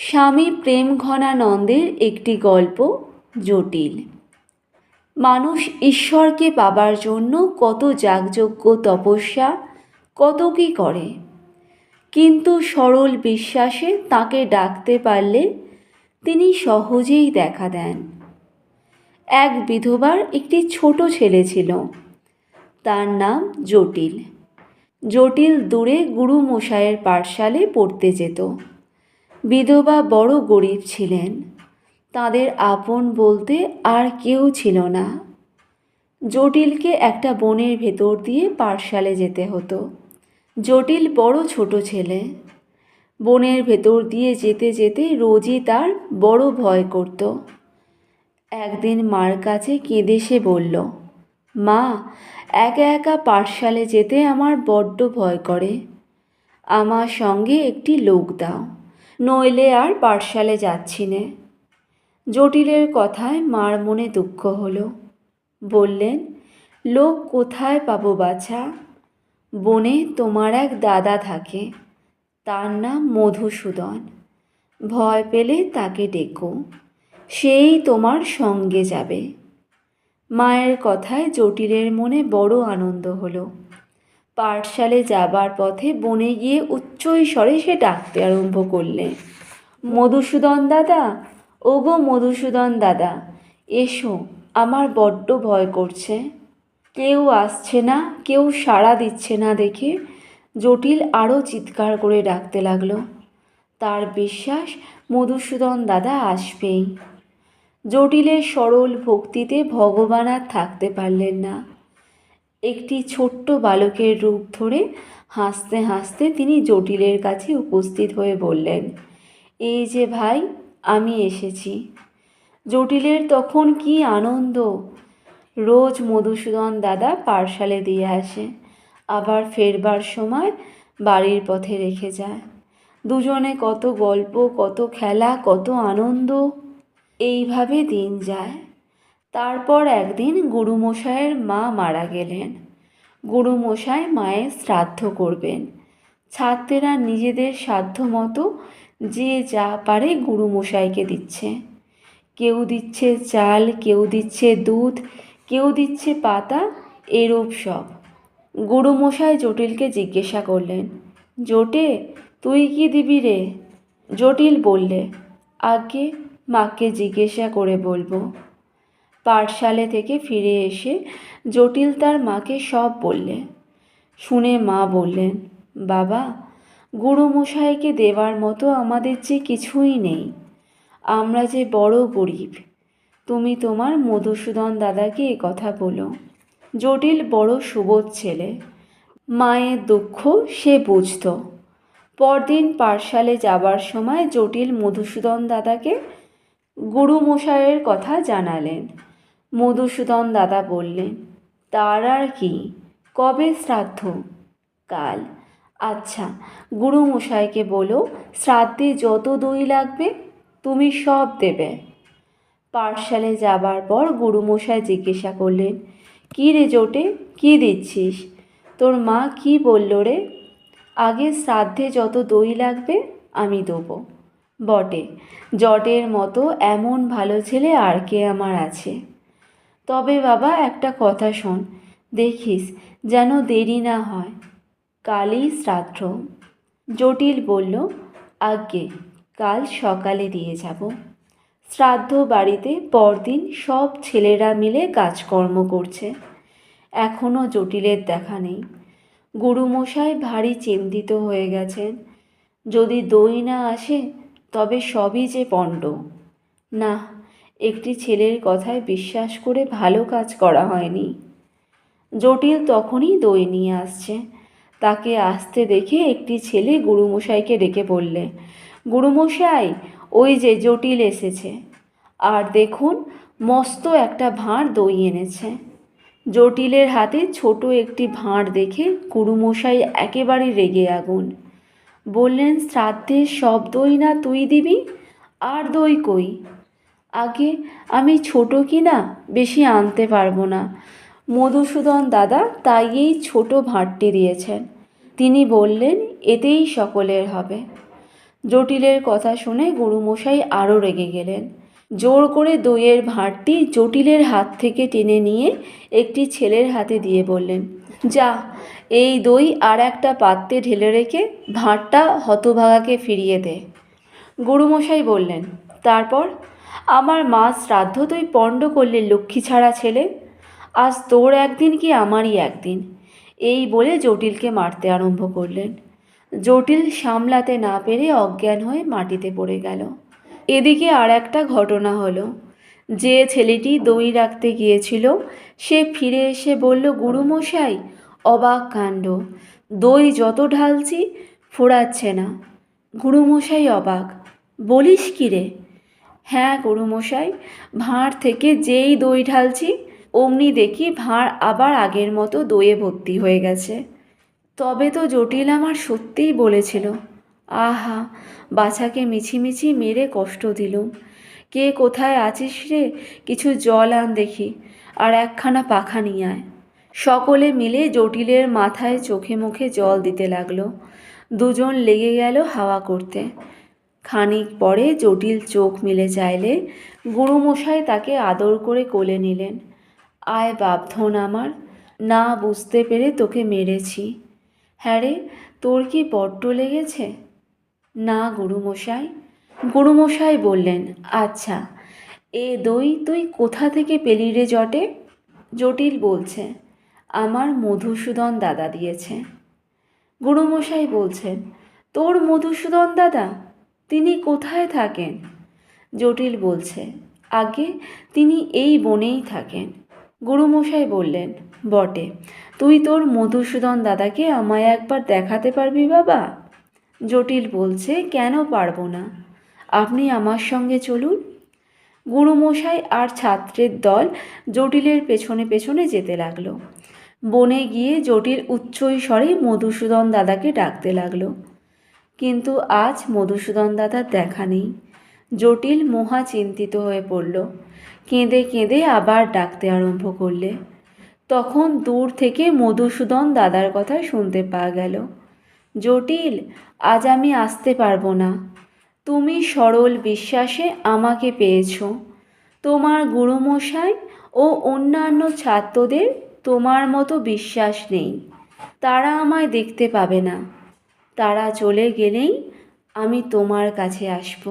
স্বামী প্রেম ঘনানন্দের একটি গল্প জটিল। মানুষ ঈশ্বরকে পাবার জন্য কত যাগযজ্ঞ, তপস্যা, কত কী করে? কিন্তু সরল বিশ্বাসে তাকে ডাকতে পারলে তিনি সহজেই দেখা দেন। এক বিধবার একটি ছোট ছেলে ছিল। তার নাম জটিল। জটিল দূরে গুরুমশায়ের পাঠশালে পড়তে যেত। বিধবা বড় গরিব ছিলেন। তাদের আপন বলতে আর কেউ ছিল না। জটিলকে একটা বনের ভেতর দিয়ে পাঠশালে যেতে হতো। জটিল বড় ছোট ছেলে। বনের ভেতর দিয়ে যেতে যেতে রোজই তার বড় ভয় করত। একদিন মার কাছে কেঁদে সে বলল, মা, একা একা পাঠশালে যেতে আমার বড্ড ভয় করে। আমার সঙ্গে একটি লোক দাও। নইলে আর পাঠশালে যাচ্ছি নে। জটিলের কথায় মার মনে দুঃখ হলো। বললেন, লোক কোথায় পাবো বাছা? বনে তোমার এক দাদা থাকে, তার নাম মধুসূদন। ভয় পেলে তাকে ডেকো, সেই তোমার সঙ্গে যাবে। মায়ের কথায় জটিলের মনে বড় আনন্দ হলো। পাঠশালে যাবার পথে বনে গিয়ে উচ্চই স্বরে সে ডাকতে আরম্ভ করলে, মধুসূদন দাদা, ওগো মধুসূদন দাদা, এসো, আমার বড্ড ভয় করছে। কেউ আসছে না, কেউ সাড়া দিচ্ছে না দেখে জটিল আরও চিৎকার করে ডাকতে লাগল। তার বিশ্বাস, মধুসূদন দাদা আসবেই। জটিলের সরল ভক্তিতে ভগবান আর থাকতে পারলেন না। একটি ছোট্ট বালকের রূপ ধরে হাসতে হাসতে তিনি জটিলের কাছে উপস্থিত হয়ে বললেন, এই যে ভাই, আমি এসেছি। জটিলের তখন কি আনন্দ? রোজ মধুসূদন দাদা পাঠশালে দিয়ে আসে, আবার ফেরবার সময় বাড়ির পথে রেখে যায়। দুজনে কত গল্প, কত খেলা, কত আনন্দ, এইভাবে দিন যায়। তারপর একদিন গুরুমশায়ের মা মারা গেলেন। গুরুমশাই মায়ের শ্রাদ্ধ করবেন। ছাত্রেরা নিজেদের সাধ্য মতো যে যা পারে গুরুমশাইকে দিচ্ছে। কেউ দিচ্ছে চাল, কেউ দিচ্ছে দুধ, কেউ দিচ্ছে পাতা, এরূপ সব। গুরুমশাই জটিলকে জিজ্ঞাসা করলেন, জোটে, তুই কি দিবি রে? জটিল বললে, আগে মাকে জিজ্ঞাসা করে বলব। পাঠশালে থেকে ফিরে এসে জটিল তার মাকে সব বললে। শুনে মা বললেন, বাবা, গুরুমশাইকে দেওয়ার মতো আমাদের যে কিছুই নেই। আমরা যে বড় গরিব, তুমি তোমার মধুসূদন দাদাকে এ কথা বলো। জটিল বড় সুবোধ ছেলে, মায়ের দুঃখ সে বুঝত। পরদিন পাঠশালে যাবার সময় জটিল মধুসূদন দাদাকে গুরুমশাইয়ের কথা জানালেন। মধুসূদন দাদা বললেন, তার আর কি? কবে শ্রাদ্ধ? কাল। আচ্ছা গুরুমশাইকে বলো, শ্রাদ্ধে যত দই লাগবে, তুমি সব দেবে। পাঠশালে যাবার পর গুরুমশাই জিজ্ঞাসা করলেন, কী রে জোটে, কী দিচ্ছিস? তোর মা কি বলল রে? আগে শ্রাদ্ধে যত দই লাগবে, আমি দেবো। বটে, জটের মতো এমন ভালো ছেলে আর কে আমার আছে? তবে বাবা, একটা কথা শোন। দেখিস যেন দেরি না হয়। কালই শ্রাদ্ধ। জটিল বলল, আজ্ঞে, কাল সকালে দিয়ে যাব। শ্রাদ্ধ বাড়িতে পরদিন সব ছেলেরা মিলে কাজকর্ম করছে। এখনও জটিলের দেখা নেই। গুরুমশাই ভারী চিন্তিত হয়ে গেছেন। যদি দই না আসে, তবে সবই যে পণ্ড। না একটি ছেলের কথায় বিশ্বাস করে ভালো কাজ করা হয়নি। জটিল তখনই দই নিয়ে আসছে। তাকে আসতে দেখে একটি ছেলে গুরুমশাইকে ডেকে বললে, গুরুমশাই, ওই যে জটিল এসেছে। আর দেখুন, মস্ত একটা ভাঁড় দই এনেছে। জটিলের হাতে ছোট একটি ভাঁড় দেখে গুরুমশাই একেবারে রেগে আগুন। বললেন, শ্রাদ্ধের সব দই না তুই দিবি? আর দই কই? আগে আমি ছোট কি না বেশি আনতে পারব না। মধুসূদন দাদা তাই এই ছোট ভাঁড়টি দিয়েছেন। তিনি বললেন, এতেই সকলের হবে। জটিলের কথা শুনে গুরুমশাই আরও রেগে গেলেন। জোর করে দইয়ের ভাঁড়টি জটিলের হাত থেকে টেনে নিয়ে একটি ছেলের হাতে দিয়ে বললেন, যা, এই দই আর একটা পাত্রে ঢেলে রেখে ভাঁড়টা হতভাগাকে ফিরিয়ে দে। গুরুমশাই বললেন, তারপর? আমার মা শ্রাদ্ধ তুই পণ্ড করলে লক্ষ্মী ছাড়া ছেলে? আজ তোর একদিন কি আমারই একদিন? এই বলে জটিলকে মারতে আরম্ভ করলেন। জটিল সামলাতে না পেরে অজ্ঞান হয়ে মাটিতে পড়ে গেল। এদিকে আর একটা ঘটনা হলো। যে ছেলেটি দই রাখতে গিয়েছিল, সে ফিরে এসে বলল, গুরুমশাই, অবাক কাণ্ড। দই যত ঢালছি ফোরাচ্ছে না। গুরুমশাই অবাক। বলিস কি রে? হ্যাঁ গুরুমশাই, ভাঁড় থেকে যেই দই ঢালছি, অমনি দেখি ভাঁড় আবার আগের মতো দইয়ে ভর্তি হয়ে গেছে। তবে তো জটিল আমার সত্যিই বলেছিল। আহা, বাছাকে মিছিমিছি মেরে কষ্ট দিলুম। কে কোথায় আছিস রে? কিছু জল আন দেখি, আর একখানা পাখা নিয়ে আয়। সকলে মিলে জটিলের মাথায় চোখে মুখে জল দিতে লাগল। দুজন লেগে গেল হাওয়া করতে। খানিক পরে জটিল চোখ মিলে চাইলে গুরুমশাই তাকে আদর করে কোলে নিলেন। আয় বাপধন আমার, না বুঝতে পেরে তোকে মেরেছি। হ্যাঁ রে, তোর কি বড্ড লেগেছে? না গুরুমশাই। গুরুমশাই বললেন আচ্ছা এ দই তুই কোথা থেকে পেলি রে জটে? জটিল বলছে, আমার মধুসূদন দাদা দিয়েছে। গুরুমশাই বলছেন, তোর মধুসূদন দাদা? তিনি কোথায় থাকেন? জটিল বলছে। আগে তিনি এই বনেই থাকেন। গুরুমশাই বললেন, বটে, তুই তোর মধুসূদন দাদাকে আমায় একবার দেখাতে পারবি বাবা? জটিল বলছে, কেন পারব না? আপনি আমার সঙ্গে চলুন। গুরুমশাই আর ছাত্রের দল জটিলের পেছনে পেছনে যেতে লাগল। বনে গিয়ে জটিল উচ্চই স্বরে মধুসূদন দাদাকে ডাকতে লাগল। কিন্তু আজ মধুসূদন দাদার দেখা নেই। জটিল মহা চিন্তিত হয়ে পড়ল। কেঁদে কেঁদে আবার ডাকতে আরম্ভ করলে। তখন দূর থেকে মধুসূদন দাদার কথা শুনতে পাওয়া গেল। জটিল, আজ আমি আসতে পারব না। তুমি সরল বিশ্বাসে আমাকে পেয়েছ। তোমার গুরুমশাই ও অন্যান্য ছাত্রদের তোমার মতো বিশ্বাস নেই। তারা আমায় দেখতে পাবে না। তারা চলে গেলেই আমি তোমার কাছে আসব।